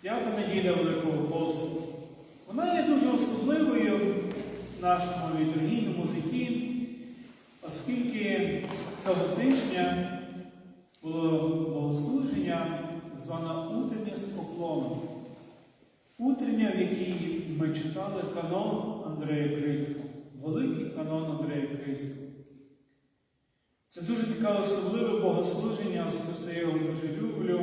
П'ята неділя Великого посту. Вона є дуже особливою в нашому літургійному житті, оскільки цього тижня було богослуження, так звана утрення з поклоном. Утрення, в якій ми читали канон Андрея Крицького, великий канон Андрея Крицького. Це дуже таке особливе богослуження, особисто я його дуже люблю,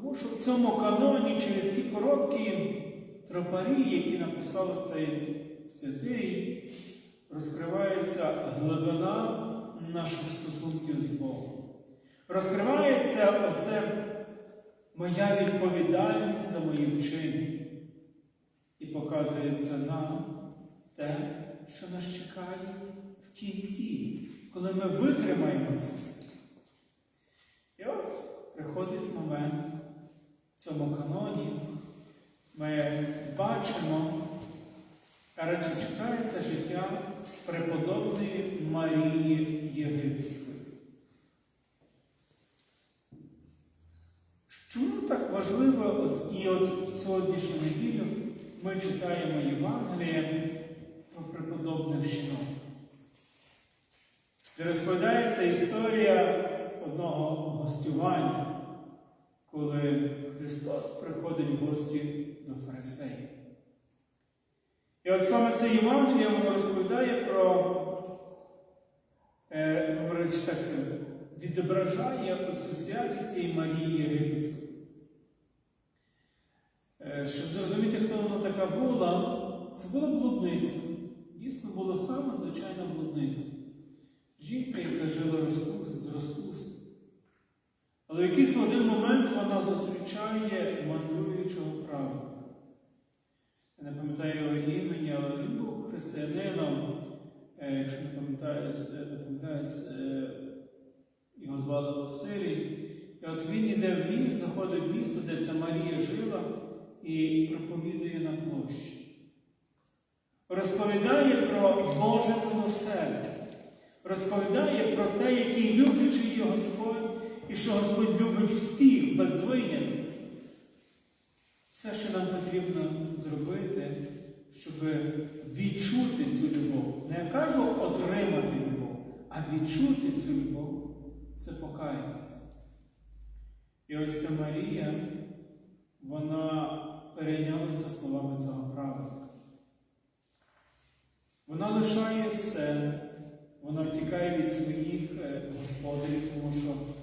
тому що в цьому каноні через ці короткі тропарі, які написав цей святий, розкривається глибина наших стосунків з Богом. Розкривається оце моя відповідальність за мої вчинки. І показується нам те, що нас чекає в кінці, коли ми витримаємо це все. І от приходить момент цьому каноні, ми бачимо, радше чекається життя преподобної Марії Єгипетської. Чому так важливо, і от сьогоднішню неділю ми читаємо Євангеліє про преподобних жінок, де розповідається історія одного гостювання, коли Христос приходить в гості до фарисеїв. І от саме це Євангеліє воно розповідає про, е, говорить, так, це, відображає оцю святість цієї Марії Єгипетської. Е, Щоб зрозуміти, хто вона така була, це була блудниця. Дійсно була саме звичайна блудниця. Жінка, яка жила з розпусти. Але в якийсь один момент вона зустрічає мандруючого правила. Я не пам'ятаю його імені, але він був християнином, е, якщо не пам'ятаю, помиляюсь, е, його звали Василій. І от він йде в міст, заходить в місто, де ця Марія жила, і проповідує на площі. Розповідає про Боже милосердя, розповідає про те, який люблячий Господь, і що Господь любить всіх без винятку. Все, що нам потрібно зробити, щоб відчути цю любов. Не я кажу отримати любов, а відчути цю любов це покаятися. І ось ця Марія, вона перейнялася словами цього правила. Вона лишає все, вона втікає від своїх е, господарів, тому що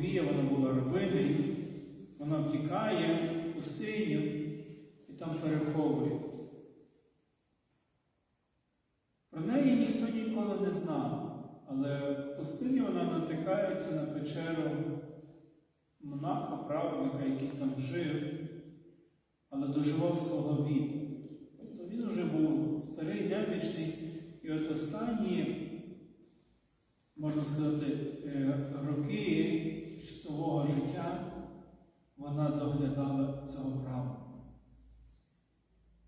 повія вона була рабинею, вона втікає в пустиню і там переховується. Про неї ніхто ніколи не знав, але в пустині вона натикається на печеру монаха, праведника, який там жив, але доживав свого віку. Тобто він вже був старий, немічний, і от останні, можна сказати, е, роки свого життя вона доглядала цього права.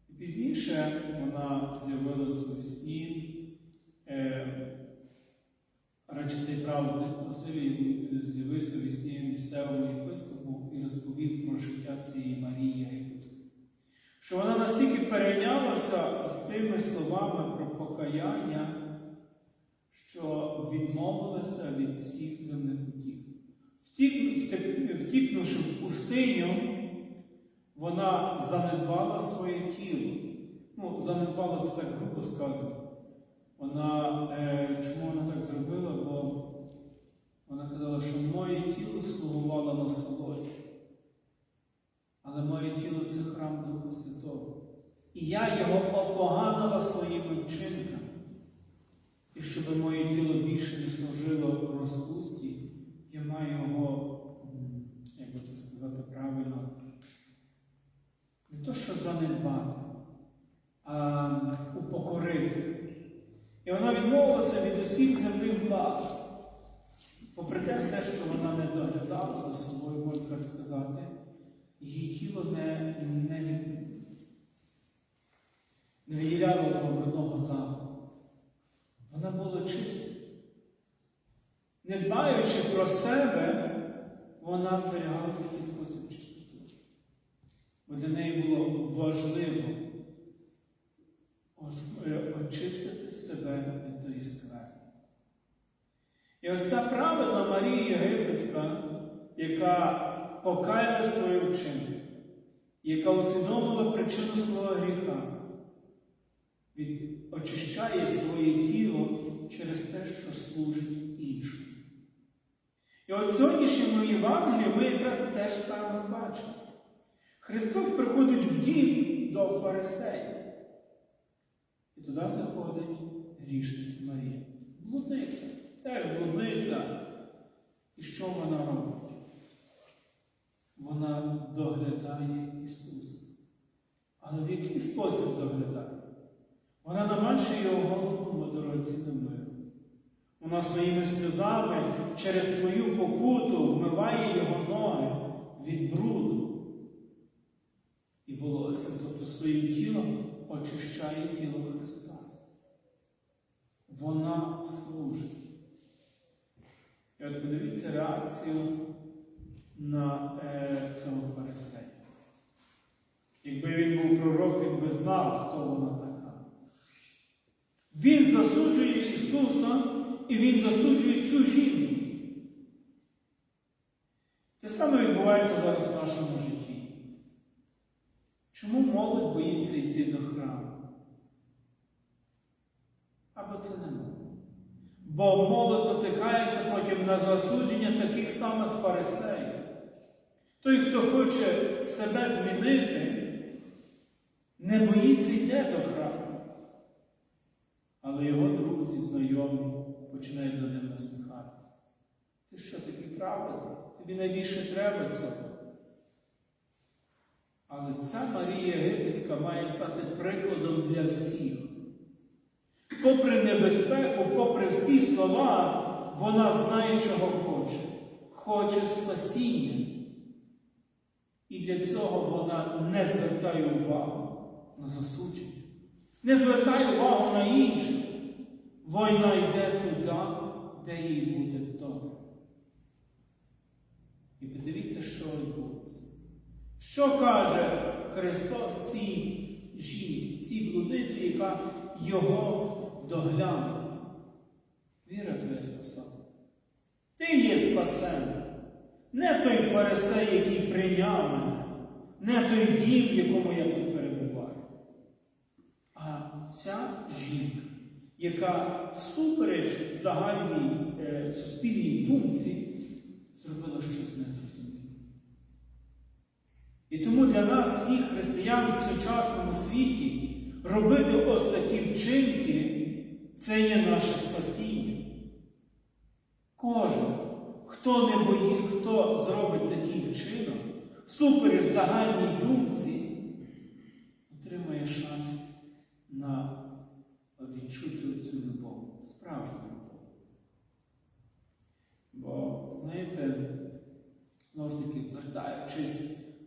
І пізніше вона з'явилася в сні. Е, Радше цей праведник Василій з'явився в сні місцевому єпископу і розповів про життя цієї Марії Єгипетської. Що вона настільки перейнялася з цими словами про покаяння, що відмовилася від всіх земних утіх. Втік, втік, втікнувши в пустиню, вона занедбала своє тіло. Ну, занедбала це так грубо сказано. Вона, е, чому вона так зробила? Бо вона казала, що моє тіло слугувало на солоді. Але моє тіло це храм Духа Святого. І я його опоганила своїми вчинками. І щоб моє тіло більше не служило розпусті, я маю його, як би це сказати правильно, не то, що занедбати, а упокорити. І вона відмовилася від усіх земних благ. Попри те все, що вона не доглядала за собою, можна так сказати, її тіло не, не, не виділяло того брудного запаху. Вона була чиста. Не дбаючи про себе, вона зберігала такий спосіб чистоту. бо для неї було важливо е, очистити себе від тої скверни. І ось ця праведна Марія Єгипетська, яка покаяла свої вчинки, яка усвідомила причину свого гріха, від, очищає своє тіло через те, що служить іншим. І от в сьогоднішньому Євангелії ми якраз те ж саме бачимо. Христос приходить в дім до фарисеїв. І туди заходить грішниця Марія. Блудниця, теж блудниця. І що вона робить? Вона доглядає Ісуса. Але в який спосіб доглядає? Вона намачує його голову дорогоцінним миром. Вона своїми сльозами через свою покуту вмиває його ноги від бруду. І волоссям, тобто своїм тілом очищає тіло Христа. Вона служить. І от подивіться реакцію на е, цього фарисея. Якби він був пророк, він би знав, хто вона така. Він засуджує Ісуса і Він засуджує цю жінку. Те саме відбувається зараз в нашому житті. Чому молодь боїться йти до храму? Або це не. Бо молодь натикається потім на засудження таких самих фарисеїв. Той, хто хоче себе змінити, не боїться йде до храму. Але його друзі, знайомі починають до ним насміхатися. Ти що такий правильний? Тобі найбільше треба цього. Але ця Марія Єгипетська має стати прикладом для всіх. Попри небезпеку, попри всі слова, вона знає, чого хоче. Хоче спасіння. І для цього вона не звертає увагу на засудження. Не звертає увагу на інших. Війна йде туди, де їй буде добре. І подивіться, що відбудеться. Що каже Христос цій жінці, цій блудниці, яка його доглянула? Віра твоя спасена. Ти є спасена. Не той фарисей, який прийняв мене, не той дім, в якому я тут перебуваю. А ця жінка, яка супереч загальній е, суспільній думці, зробила щось незрозуміле. І тому для нас, всіх християн в сучасному світі, робити ось такі вчинки це є наше спасіння. Кожен, хто не бої, хто зробить такий вчинок, всупереч загальній думці, отримає шанс на відчути цю любов, справжню любов. Бо, знаєте, знову ж таки, вертаючись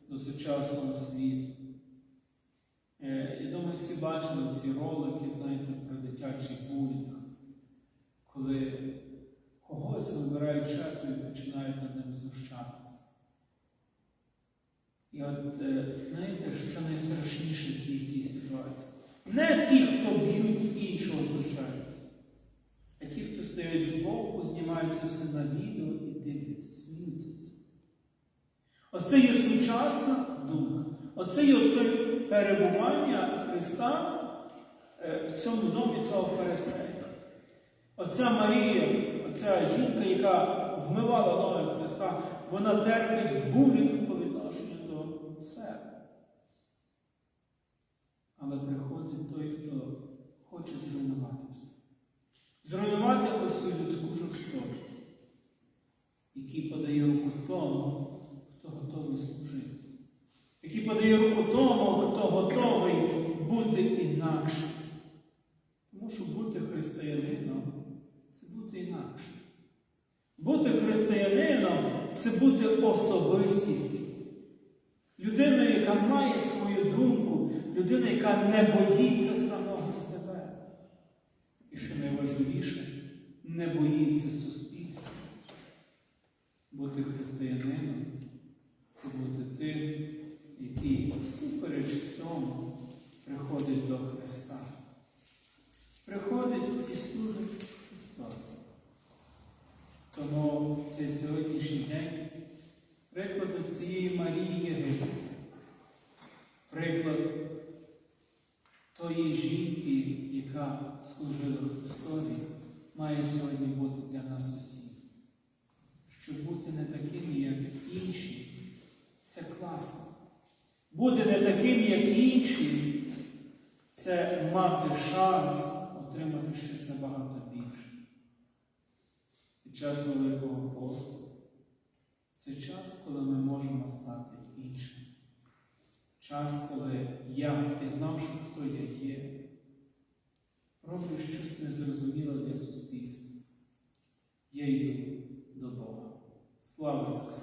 до сучасного світу, е, я думаю, всі бачили ці ролики, знаєте, про дитячий булінг, коли когось вибирають жертву і починають над ним знущатися. І от, е, знаєте, що найстрашніше в цій ситуації? Не ті, хто б'ють іншого знущаються, а ті, хто стоять збоку, знімаються все на відео і дивляться. Оце є сучасна думка. Оце є перебування Христа е, в цьому домі цього фарисея. Оця Марія, оця жінка, яка вмивала ноги Христа, вона терпить булінг по відношенню до себе. Але приходить той, хто хоче зруйнувати все. Зруйнувати ось цю людську жорстокість, який подає руку тому, хто готовий служити, який подає руку тому, хто готовий бути інакшим. Тому що бути християнином це бути інакшим. Бути християнином це бути особистістю. Людиною, яка має свою думку, людина, яка не боїться самого себе. І що найважливіше, не боїться суспільства. Бути християнином це бути тим, який всупереч всьому приходить до Христа. Приходить і служить Христові. Тому цей сьогоднішній день прикладу цієї Марії Єгипетської, приклад тої жінки, яка служила Христові, має сьогодні бути для нас усіх. Щоб бути не такими, як інші, це класно. Бути не таким, як інші, це мати шанс отримати щось набагато більше. Під час Великого посту це час, коли ми можемо стати іншим. Час, коли я, пізнавши, хто я є, роблю щось незрозуміле для суспільства. Я йду до Бога. Слава Ісусу!